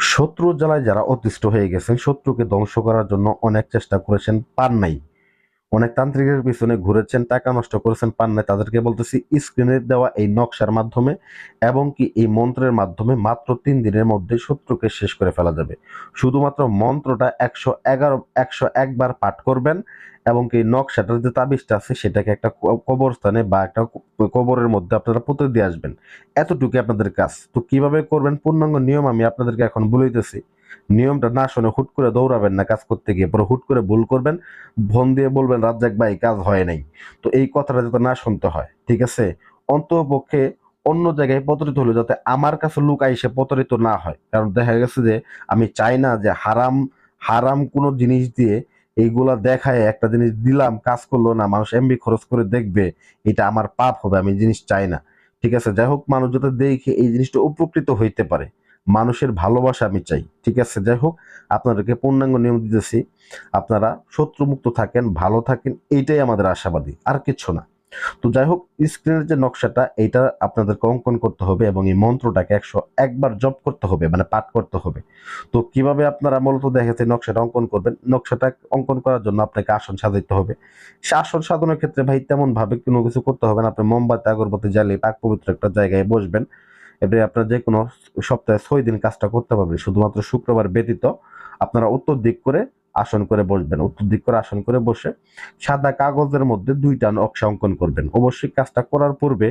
শত্রু জ্বালায় যারা অতিষ্ঠ হয়ে গেছেন, শত্রুকে ধ্বংস করার জন্য অনেক চেষ্টা করেছেন পান নাই। অনেক তান্ত্রিকের পিছনে ঘুরেছেন, টাকা নষ্ট করেছেন, পান নাই। তাদেরকে বলতেছি স্ক্রিনে দেওয়া এই নকশার মাধ্যমে এবং কি এই মন্ত্রের মাধ্যমে মাত্র তিন দিনের মধ্যে শত্রুকে শেষ করে ফেলা যাবে। শুধুমাত্র মন্ত্রটা একশো এগারো, একশো একবার পাঠ করবেন এবং কি নকশাটার যে তাবিজটা আছে, সেটাকে একটা কবরস্থানে বা একটা কবরের মধ্যে আপনারা পুঁতে দিয়ে আসবেন। এতটুকু আপনাদের কাজ। তো কীভাবে করবেন? পূর্ণাঙ্গ নিয়ম আমি আপনাদেরকে এখন বলেইতেছি নিয়মটা না শুনে হুট করে দৌড়াবেন না কাজ করতে গিয়ে, পরে হুট করে ভুল করবেন, ফোন দিয়ে বলবেন রাজ্জাক ভাই, কাজ হয় নাই। তো এই কথাটা যাতে না শুনতে হয়, ঠিক আছে? অন্তপক্ষে অন্য জায়গায় প্রতারিত হলে যাতে আমার কাছে লোক আইসে প্রতারিত না হয়। কারণ দেখা গেছে যে, আমি চাই না যে হারাম হারাম কোনো জিনিস দিয়ে এইগুলা দেখায় একটা জিনিস দিলাম, কাজ করল না, মানুষ এমবি খরচ করে দেখবে, এটা আমার পাপ হবে, আমি জিনিস চাই না। ঠিক আছে? যাই হোক, মানুষ যাতে দেখে এই জিনিসটা উপকৃত হইতে পারে। মানুষের ভালোবাসা আমি চাই। ঠিক আছে? যাই হোক, আপনাদেরকে পূর্ণাঙ্গ নিয়ম দিতেছি। আপনারা শত্রুমুক্ত থাকেন, ভালো থাকেন, এইটাই আমাদের আশাবাদী, আর কিছু না। তো যাই হোক স্ক্রিনের যে নকশাটা, এইটা আপনাদেরকে অঙ্কন করতে হবে এবং এই মন্ত্রটাকে একশো একবার জপ করতে হবে মানে পাঠ করতে হবে। তো কীভাবে আপনারা মূলত দেখেছে নকশাটা অঙ্কন করবেন, নকশাটা অঙ্কন করার জন্য আপনাকে আসন সাজাইতে হবে। সে আসন সাজানোর ক্ষেত্রে ভাই তেমন ভাবে কোনো কিছু করতে হবে না। আপনি মোমবাতি, আগরবাতি জ্বালিয়ে পাক পবিত্র একটা জায়গায় বসবেন। এবারে আপনার যে কোনো সপ্তাহে ছয় দিন কাজটা করতে পারবেন। শুধুমাত্র শুক্রবার ব্যতীত আপনারা উত্তর দিক করে আসন করে বসবেন। উত্তর দিক করে আসন করে বসে সাদা কাগজের মধ্যে দুইটা নকশা অঙ্কন করবেন। অবশ্যই কাজটা করার পূর্বে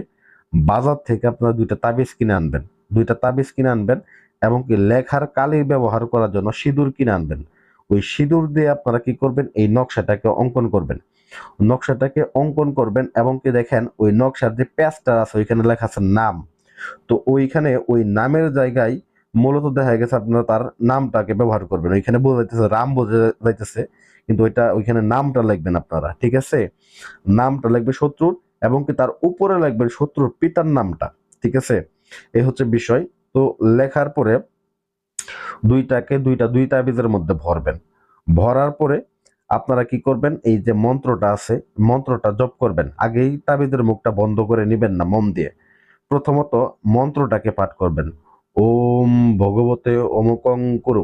বাজার থেকে আপনারা দুইটা তাবিজ কিনে আনবেন। দুইটা তাবিজ কিনে আনবেন এবং কি লেখার কালি ব্যবহার করার জন্য সিঁদুর কিনে আনবেন। ওই সিঁদুর দিয়ে আপনারা কি করবেন? এই নকশাটাকে অঙ্কন করবেন। নকশাটাকে অঙ্কন করবেন এবং কি দেখেন ওই নকশার যে প্যাচটা আছে, ওইখানে লেখা আছে নাম। তো ওইখানে ওই নামের জায়গায় মূলত দেখা গেছে আপনারা তার নামটাকে ব্যবহার করবেন। ওইখানে বোঝা যাইতেছে, রাম বোঝা যাইতেছে, কিন্তু ওইটা, ওইখানে নামটা লিখবেন আপনারা, ঠিক আছে? নামটা লিখবে শত্রুর এবং কি তার উপরে লিখবেন শত্রুর পিতার নামটা, ঠিক আছে? এই হচ্ছে বিষয়। তো লেখার পরে দুইটাকে, দুইটা, দুই তাবিজের মধ্যে ভরবেন। ভরার পরে আপনারা কি করবেন? এই যে মন্ত্রটা আছে, মন্ত্রটা জপ করবেন। আগেই তাবিজের মুখটা বন্ধ করে নিবেন না, মন দিয়ে। প্রথমত মন্ত্রটাকে পাঠ করবেন। ওম ভগবতে অমুকং কুরু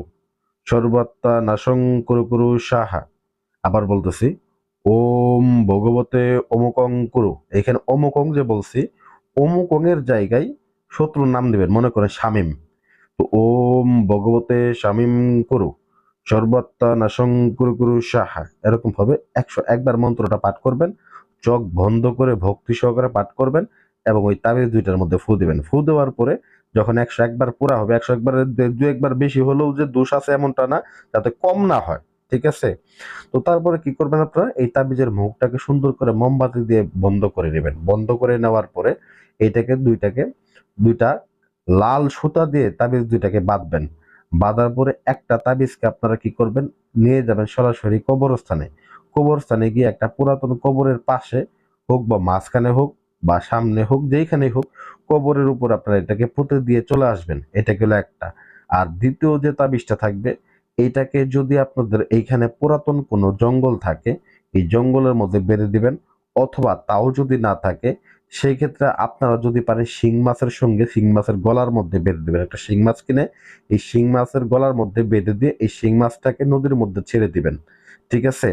সর্বাত্মা নাশং কুরু কুরু সাহা। আবার বলতেছি, ওম ভগবতে অমুকং কুরু। এখানে অমুকং যে বলছি অমুকং এর জায়গায় শত্রুর নাম দেবেন, মনে করেন শামিম। তো ওম ভগবতে শামিম কুরু সর্বাত্মা নাশং কুরু কুরু সাহা। এরকম ভাবে একশো একবার মন্ত্রটা পাঠ করবেন, চোখ বন্ধ করে ভক্তি সহকারে পাঠ করবেন এবং ওই তাবিজ দুইটার মধ্যে ফু দিবেন। ফু দেওয়ার পরে যখন একশো একবার পুরা হবে, একশো একবার দু একবার বেশি হলেও যে দোষ আছে এমনটা না, যাতে কম না হয়, ঠিক আছে? তো তারপরে কি করবেন আপনারা? এই তাবিজের মুখটাকে সুন্দর করে মোমবাতি দিয়ে বন্ধ করে নেবেন। বন্ধ করে নেওয়ার পরে এইটাকে দুইটাকে, দুইটা লাল সুতা দিয়ে তাবিজ দুইটাকে বাঁধবেন। বাঁধার পরে একটা তাবিজকে আপনারা কি করবেন? নিয়ে যাবেন সরাসরি কবরস্থানে। কবরস্থানে গিয়ে একটা পুরাতন কবরের পাশে হোক বা মাঝখানে হোক বা সামনে হোক যেইখানে হোক, কবরের উপর আপনারা এটাকে পুঁতে দিয়ে চলে আসবেন। এটা গেল একটা। আর দ্বিতীয় যে তাবিজটা থাকবে এইটাকে যদি আপনাদের এইখানে পুরাতন কোনো জঙ্গল থাকে, এই জঙ্গলের মধ্যে বেঁধে দিবেন, অথবা তাও যদি না থাকে সেই ক্ষেত্রে আপনারা যদি পারেন শিং মাছের সঙ্গে শিং মাছের গলার মধ্যে বেঁধে দেবেন। একটা শিং মাছ কিনে, এই শিং মাছের গলার মধ্যে বেঁধে দিয়ে এই শিং মাছটাকে নদীর মধ্যে ছেড়ে দিবেন। ঠিক আছে?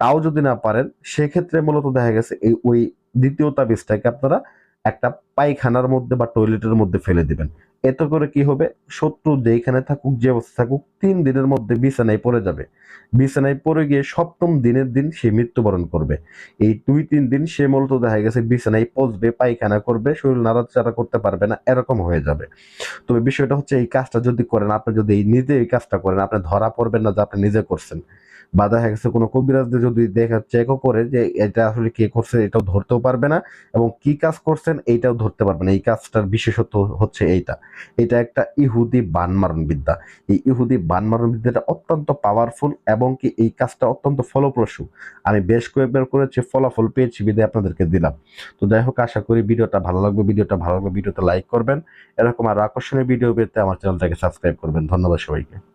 তাও যদি না পারেন, সেক্ষেত্রে মূলত দেখা গেছে, এই ওই দ্বিতীয় তাবিজটাকে আপনারা একটা পায়খানার মধ্যে বা টয়লেটের মধ্যে ফেলে দিবেন। এতে করে কি হবে? শত্রু যেখানে থাকুক, যে অবস্থা থাকুক, তিন দিনের মধ্যে বিছানায় পড়ে যাবে। বিছানায় পড়ে গিয়ে সপ্তম দিনের দিন সে মৃত্যুবরণ করবে। এই দুই, তিন দিন সে মূলত দেখা গেছে বিছানায় পচবে, পায়খানা করবে, শরীর নাড়াচাড়া করতে পারবে না, এরকম হয়ে যাবে। তবে বিষয়টা হচ্ছে এই কাজটা যদি করেন, আপনি যদি এই নিজে এই কাজটা করেন, আপনি ধরা পড়বেন না যে আপনি নিজে করছেন। বা দেখা গেছে কোনো কবিরাজদের যদি দেখা চেকও করে যে এটা আসলে কে করছে, এটাও ধরতেও পারবে না এবং কি কাজ করছেন এইটাও ধরতে পারবে না। এই কাজটার বিশেষত্ব হচ্ছে এইটা। এটা একটা ইহুদি বানমারণ বিদ্যা এই ইহুদি বানমারণ বিদ্যাটা অত্যন্ত পাওয়ারফুল এবং কি এই কাজটা অত্যন্ত ফলপ্রসূ। আমি বেশ কয়েকবার করেছি, ফলাফল পেয়েছি বিদে আপনাদেরকে দিলাম। তো যাই হোক, আশা করি ভিডিওটা ভালো লাগবে। ভিডিওটা ভালো লাগবে ভিডিওটা লাইক করবেন। এরকম আর আকর্ষণীয় ভিডিও পেতে আমার চ্যানেলটাকে সাবস্ক্রাইব করবেন। ধন্যবাদ সবাইকে।